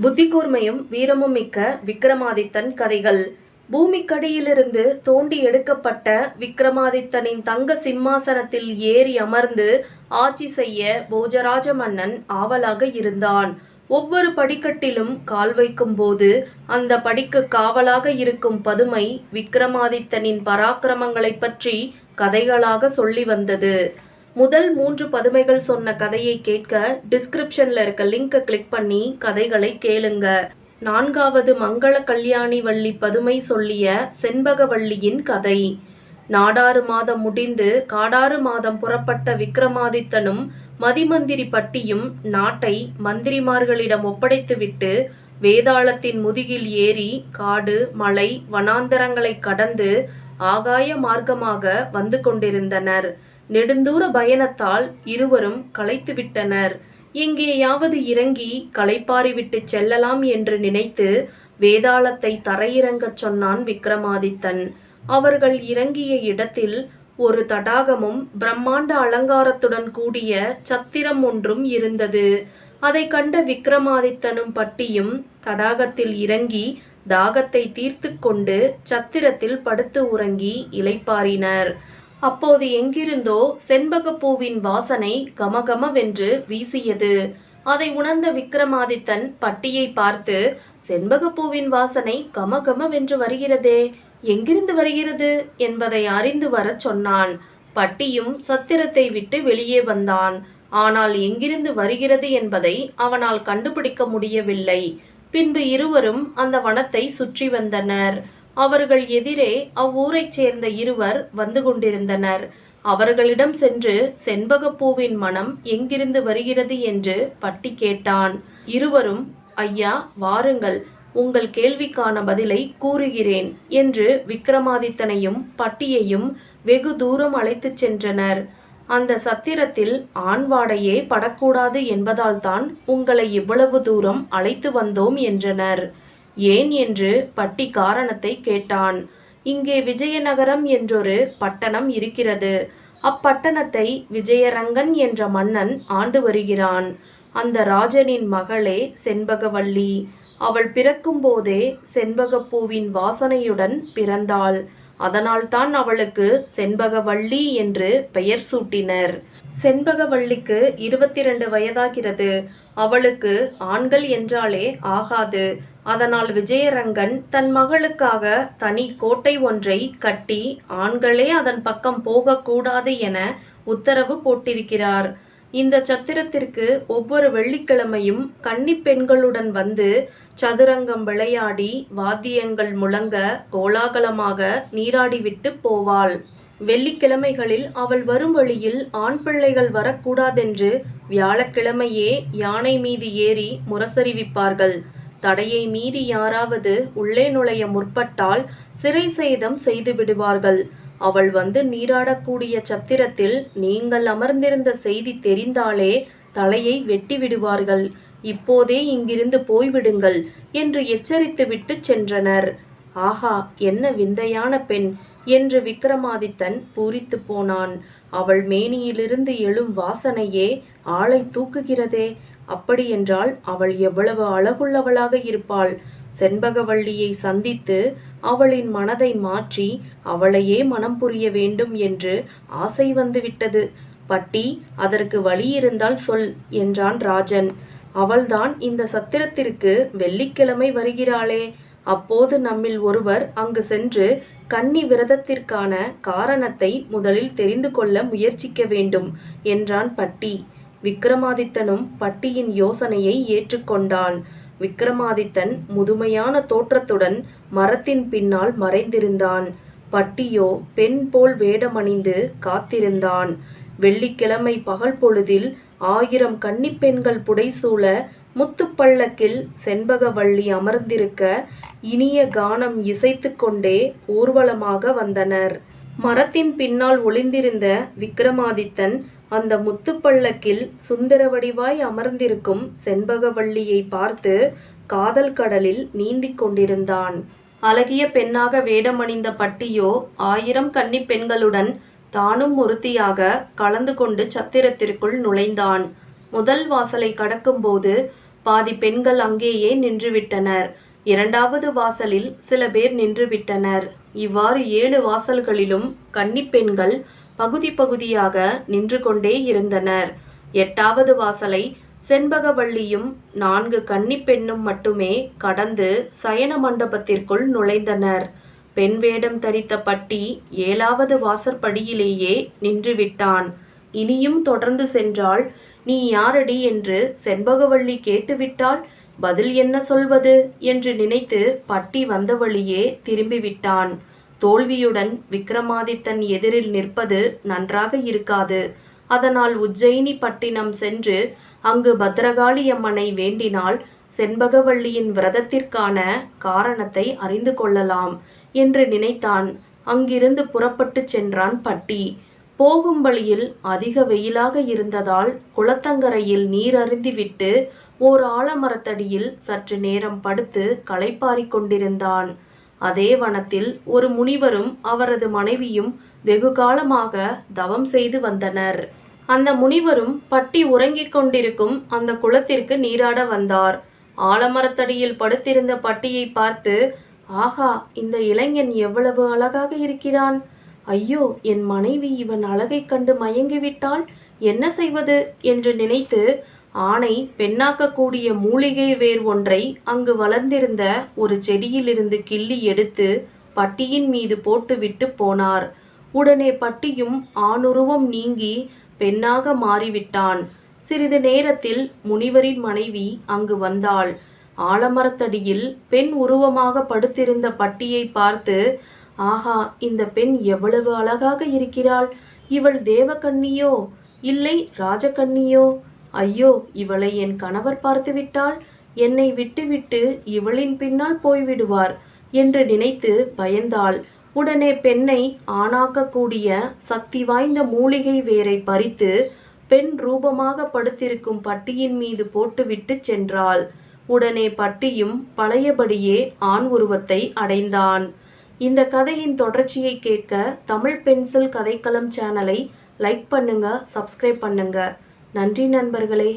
புத்தி கூர்மையும் வீரமும் மிக்க விக்ரமாதித்தன் கதைகள். பூமிக்கடியிலிருந்து தோண்டி எடுக்கப்பட்ட விக்ரமாதித்தனின் தங்க சிம்மாசனத்தில் ஏறி அமர்ந்து ஆட்சி செய்ய போஜராஜ மன்னன் ஆவலாக இருந்தான். ஒவ்வொரு படிக்கட்டிலும் கால் வைக்கும் போது அந்த படிக்கு காவலாக இருக்கும் பதுமை விக்ரமாதித்தனின் பராக்கிரமங்களைப் பற்றி கதைகளாக சொல்லி வந்தது. முதல் மூன்று பதுமைகள் சொன்ன கதையை கேட்க டிஸ்கிரிப்ஷன்ல இருக்க லிங்கை கிளிக் பண்ணி கதைகளை கேளுங்க. நான்காவது மங்கள கல்யாணி வள்ளி பதுமை சொல்லிய செண்பகவள்ளியின் கதை. நாடாறு மாதம் முடிந்து காடாறு மாதம் புறப்பட்ட விக்ரமாதித்தனும் மதிமந்திரி பட்டியும் நாட்டை மந்திரிமார்களிடம் ஒப்படைத்துவிட்டு வேதாளத்தின் முதுகில் ஏறி காடு மலை வனாந்தரங்களை கடந்து ஆகாய மார்க்கமாக வந்து கொண்டிருந்தனர். நெடுந்தூர பயணத்தால் இருவரும் களைத்துவிட்டனர். எங்கேயாவது இறங்கி களைப்பாறிவிட்டு செல்லலாம் என்று நினைத்து வேதாளத்தை தரையிறங்கச் சொன்னான் விக்ரமாதித்தன். அவர்கள் இறங்கிய இடத்தில் ஒரு தடாகமும் பிரம்மாண்ட அலங்காரத்துடன் கூடிய சத்திரம் ஒன்றும் இருந்தது. அதை கண்ட விக்ரமாதித்தனும் பட்டியும் தடாகத்தில் இறங்கி தாகத்தை தீர்த்து கொண்டு சத்திரத்தில் படுத்து உறங்கி இளைப்பாறினர். அப்போது எங்கிருந்தோ செண்பகப்பூவின் வாசனை கமகமவென்று வீசியது. அதை உணர்ந்த விக்ரமாதித்தன் பட்டியை பார்த்து செண்பகப்பூவின் வாசனை கமகமவென்று வருகிறதே எங்கிருந்து வருகிறது? என்பதை அறிந்து வரச் சொன்னான். பட்டியும் சத்திரத்தை விட்டு வெளியே வந்தான். ஆனால் எங்கிருந்து வருகிறது என்பதை அவனால் கண்டுபிடிக்க முடியவில்லை. பின்பு இருவரும் அந்த வனத்தை சுற்றி வந்தனர். அவர்கள் எதிரே அவ்வூரைச் சேர்ந்த இருவர் வந்து கொண்டிருந்தனர். அவர்களிடம் சென்று செண்பகப்பூவின் மனம் எங்கிருந்து வருகிறது என்று பட்டி கேட்டான். இருவரும் ஐயா வாருங்கள் உங்கள் கேள்விக்கான பதிலை கூறுகிறேன் என்று விக்ரமாதித்தனையும் பட்டியையும் வெகு தூரம் அழைத்துச் சென்றனர். அந்த சத்திரத்தில் ஆண்வாடையே படக்கூடாது என்பதால்தான் உங்களை இவ்வளவு தூரம் அழைத்து வந்தோம் என்றனர். ஏன் என்று பட்டி காரணத்தை கேட்டான். இங்கே விஜயநகரம் என்றொரு பட்டணம் இருக்கிறது. அப்பட்டணத்தை விஜயரங்கன் என்ற மன்னன் ஆண்டு வருகிறான். அந்த ராஜனின் மகளே செண்பகவல்லி. அவள் பிறக்கும்போதே செண்பகப்பூவின் வாசனையுடன் பிறந்தாள். அதனால்தான் அவளுக்கு செண்பகவள்ளி என்று பெயர் சூட்டினர். செண்பகவள்ளிக்கு இருபத்தி ரெண்டு வயதாகிறது. அவளுக்கு ஆண்கள் என்றாலே ஆகாது. அதனால் விஜயரங்கன் தன் மகளுக்காக தனி கோட்டை ஒன்றை கட்டி ஆண்களே அதன் பக்கம் போகக்கூடாது என உத்தரவு போட்டிருக்கிறார். இந்த சத்திரத்திற்கு ஒவ்வொரு வெள்ளிக்கிழமையும் கன்னி பெண்களுடன் வந்து சதுரங்கம் விளையாடி வாத்தியங்கள் முழங்க கோலாகலமாக நீராடிவிட்டு போவாள். வெள்ளிக்கிழமைகளில் அவள் வரும் வழியில் ஆண் பிள்ளைகள் வரக்கூடாதென்று வியாழக்கிழமையே யானை மீது ஏறி முரசறிவிப்பார்கள். தடையை மீறி யாராவது உள்ளே நுழைய முற்பட்டால் சிறை சேதம் செய்து விடுவார்கள். அவள் வந்து நீராடக்கூடிய சத்திரத்தில் நீங்கள் அமர்ந்திருந்த செய்தி தெரிந்தாலே தலையை வெட்டி விடுவார்கள். இப்போதே இங்கிருந்து போய்விடுங்கள் என்று எச்சரித்துவிட்டு சென்றனர். ஆஹா என்ன விந்தையான பெண் என்று விக்ரமாதித்தன் பூரித்து போனான். அவள் மேனியிலிருந்து எழும் வாசனையே ஆளை தூக்குகிறதே. அப்படியென்றால் அவள் எவ்வளவு அழகுள்ளவளாக இருப்பாள். செண்பகவல்லியை சந்தித்து அவளின் மனதை மாற்றி அவளையே மனம் புரிய வேண்டும் என்று ஆசை வந்துவிட்டது. பட்டி அதற்கு வழி இருந்தால் சொல் என்றான் ராஜன். அவள்தான் இந்த சத்திரத்திற்கு வெள்ளிக்கிழமை வருகிறாளே. அப்போது நம்மில் ஒருவர் அங்கு சென்று கன்னி விரதத்திற்கான காரணத்தை முதலில் தெரிந்து கொள்ள முயற்சிக்க வேண்டும் என்றான் பட்டி. விக்ரமாதித்தனும் பட்டியின் யோசனையை ஏற்றுக்கொண்டான். விக்ரமாதித்தன் முதுமையான தோற்றத்துடன் மரத்தின் பின்னால் மறைந்திருந்தான். பட்டியோ பெண் போல் வேடமணிந்து காத்திருந்தான். வெள்ளிக்கிழமை பகல் பொழுதில் ஆயிரம் கன்னிப்பெண்கள் புடைசூழ முத்துப்பள்ளக்கில் செண்பகவள்ளி அமர்ந்திருக்க இனிய கானம் இசைத்து கொண்டே ஊர்வலமாக வந்தனர். மரத்தின் பின்னால் ஒளிந்திருந்த விக்ரமாதித்தன் அந்த முத்துப்பள்ளக்கில் சுந்தர வடிவாய் அமர்ந்திருக்கும் செண்பகவல்லியை பார்த்து காதல் கடலில் நீந்திக் கொண்டிருந்தான். அழகிய பெண்ணாக வேடமணிந்த பட்டியோ ஆயிரம் கன்னிப் பெண்களுடன் தானும் ஒருத்தியாக கலந்து கொண்டு சத்திரத்திற்குள் நுழைந்தான். முதல் வாசலை கடக்கும்போது பாதி பெண்கள் அங்கேயே நின்றுவிட்டனர். இரண்டாவது வாசலில் சில பேர் நின்றுவிட்டனர். இவ்வாறு ஏழு வாசல்களிலும் கன்னிப்பெண்கள் பகுதி பகுதியாக நின்று கொண்டே இருந்தனர். எட்டாவது வாசலை செண்பகவள்ளியும் நான்கு கன்னிப்பெண்ணும் மட்டுமே கடந்து சயன மண்டபத்திற்குள் நுழைந்தனர். பெண் வேடம் தரித்த பட்டி ஏழாவது வாசற்படியிலேயே நின்றுவிட்டான். இனியும் தொடர்ந்து சென்றால் நீ யாரடி என்று செண்பகவள்ளி கேட்டுவிட்டால் பதில் என்ன சொல்வது? என்று நினைத்து பட்டி வந்த வழியே திரும்பிவிட்டான். தோல்வியுடன் விக்ரமாதித்தன் எதிரில் நிற்பது நன்றாக இருக்காது. அதனால் உஜ்ஜயினி பட்டினம் சென்று அங்கு பத்ரகாளி அம்மனை வேண்டினால் செண்பகவல்லியின் விரதத்திற்கான காரணத்தை அறிந்து கொள்ளலாம் என்று நினைத்தான். அங்கிருந்து புறப்பட்டுச் சென்றான் பட்டி. போகும் வழியில் அதிக வெயிலாக இருந்ததால் குளத்தங்கரையில் நீர் அருந்திவிட்டு ஓர் ஆலமரத்தடியில் சற்று நேரம் படுத்து களைப்பாரிக் கொண்டிருந்தான். அதே வனத்தில் ஒரு முனிவரும் அவரது மனைவியும் வெகு காலமாக தவம் செய்து வந்தனர். அந்த முனிவரும் பட்டி உறங்கிக் கொண்டிருக்கும் அந்த குளத்திற்கு நீராட வந்தார். ஆலமரத்தடியில் படுத்திருந்த பட்டியை பார்த்து ஆஹா இந்த இளைஞன் எவ்வளவு அழகாக இருக்கிறான். ஐயோ என் மனைவி இவன் அழகைக் கண்டு மயங்கிவிட்டால் என்ன செய்வது? என்று நினைத்து ஆணை பெண்ணாக்கக்கூடிய மூலிகை வேர் ஒன்றை அங்கு வளர்ந்திருந்த ஒரு செடியிலிருந்து கிள்ளி எடுத்து பட்டியின் மீது போட்டுவிட்டு போனார். உடனே பட்டியும் ஆணுருவம் நீங்கி பெண்ணாக மாறிவிட்டான். சிறிது நேரத்தில் முனிவரின் மனைவி அங்கு வந்தாள். ஆலமரத்தடியில் பெண் உருவமாக படுத்திருந்த பட்டியை பார்த்து ஆஹா இந்த பெண் எவ்வளவு அழகாக இருக்கிறாள். இவள் தேவக்கண்ணியோ இல்லை ராஜகண்ணியோ? ஐயோ இவளை என் கணவர் பார்த்துவிட்டால் என்னை விட்டுவிட்டு இவளின் பின்னால் போய்விடுவார் என்று நினைத்து பயந்தாள். உடனே பெண்ணை ஆணாக்கக்கூடிய சக்தி வாய்ந்த மூலிகை வேரை பறித்து பெண் ரூபமாக படுத்திருக்கும் பட்டியின் மீது போட்டுவிட்டு சென்றாள். உடனே பட்டியும் பழையபடியே ஆண் உருவத்தை அடைந்தான். இந்த கதையின் தொடர்ச்சியை கேட்க தமிழ் பென்சில் கதைக்களம் சேனலை லைக் பண்ணுங்க சப்ஸ்கிரைப் பண்ணுங்க. நன்றி நண்பர்களே.